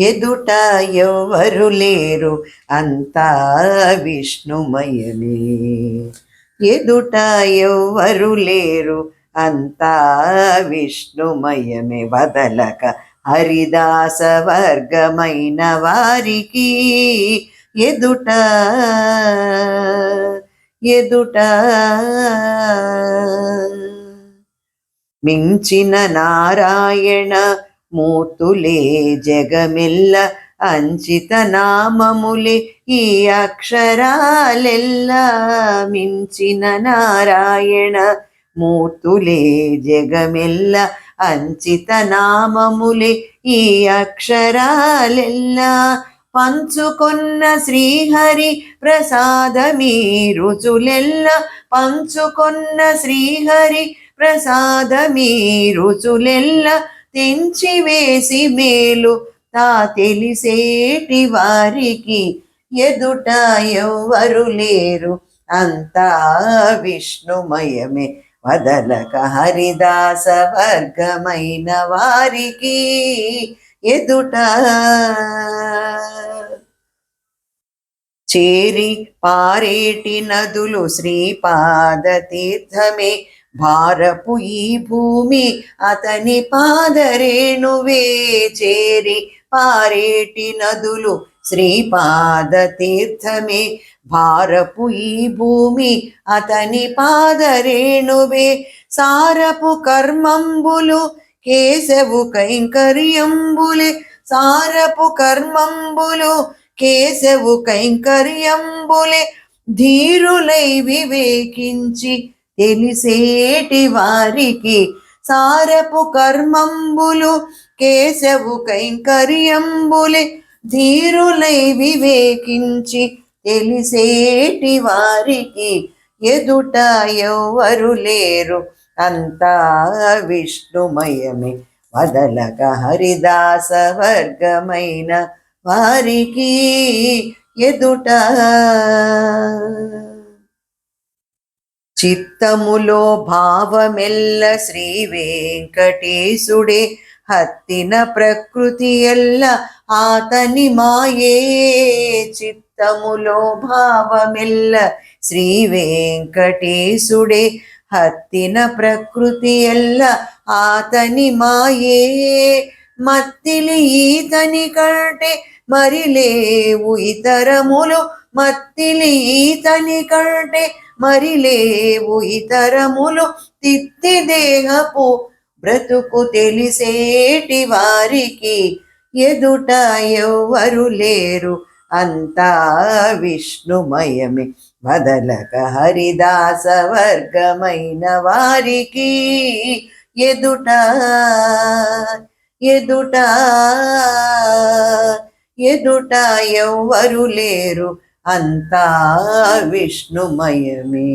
ఎదుట ఎవరు లేరు అంతా విష్ణుమయమే. ఎదుట ఎవ్వరు లేరు అంతా విష్ణుమయమే. వదలక హరిదాస వర్గమైన వారికి ఎదుట ఎదుట మించిన నారాయణ మూర్తులే జగమెల్ల అంచిత నామములే ఈ అక్షరాలెల్లా మించిన నారాయణ మూర్తులే జగమెల్ల అంచిత నామములే ఈ అక్షరాలెల్లా పంచుకొన్న శ్రీహరి ప్రసాదమీ రుచులెల్ల పంచుకొన్న శ్రీహరి ప్రసాదమీ రుచులెల్ల తెంచి వేసి మేలు. తా తెలిసేటి వారికి ఎదుట ఎవ్వరు లేరు. అంతా విష్ణుమయమే. వదలక హరిదాస వర్గమైన వారికి ఎదుట చేరి పారేటి నదులు శ్రీపాద తీర్థమే భారపు ఈ భూమి అతని పాదరేణువే. చేరి పారేటి నదులు శ్రీపాద తీర్థమే భారపు ఈ భూమి అతని పాదరేణువే. సారపు కర్మంబులు కేశవు కైంకర్యంబులే. సారపు కర్మంబులు కేశవు కైంకర్యంబులే ధీరులై వివేకించి తెలిసేటి వారికి సారపు కర్మంబులు. కేశవు కైంకర్యంబులే ధీరులై వివేకించి తెలిసేటి వారికి ఎదుట ఎవ్వరు లేరు. అంతా విష్ణుమయమే. వదలక హరిదాస వర్గమైన వారికి ఎదుట చిత్తములో భావమెల్ల శ్రీ వెంకటేశుడే హత్తిన ప్రకృతి ఎల్ల ఆతని మాయే. చిత్తములో భావమెల్ల శ్రీ వెంకటేశుడే హత్తిన ప్రకృతి ఎల్ల ఆతని మాయే. మత్తిలి ఈతని కంటే మరి లేవు ఇతరములు. మత్తిలి ఈతని కంటే మరి లేవు ఇతరములు. తిత్తి దేహపు బ్రతుకు తెలిసేటి వారికి ఎదుట ఎవ్వరు లేరు. అంతా విష్ణుమయమే. వదలక హరిదాస వర్గమైన వారికి ఎదుట ఎదుట ఎదుట ఎవ్వరు లేరు అంతా విష్ణుమయమే.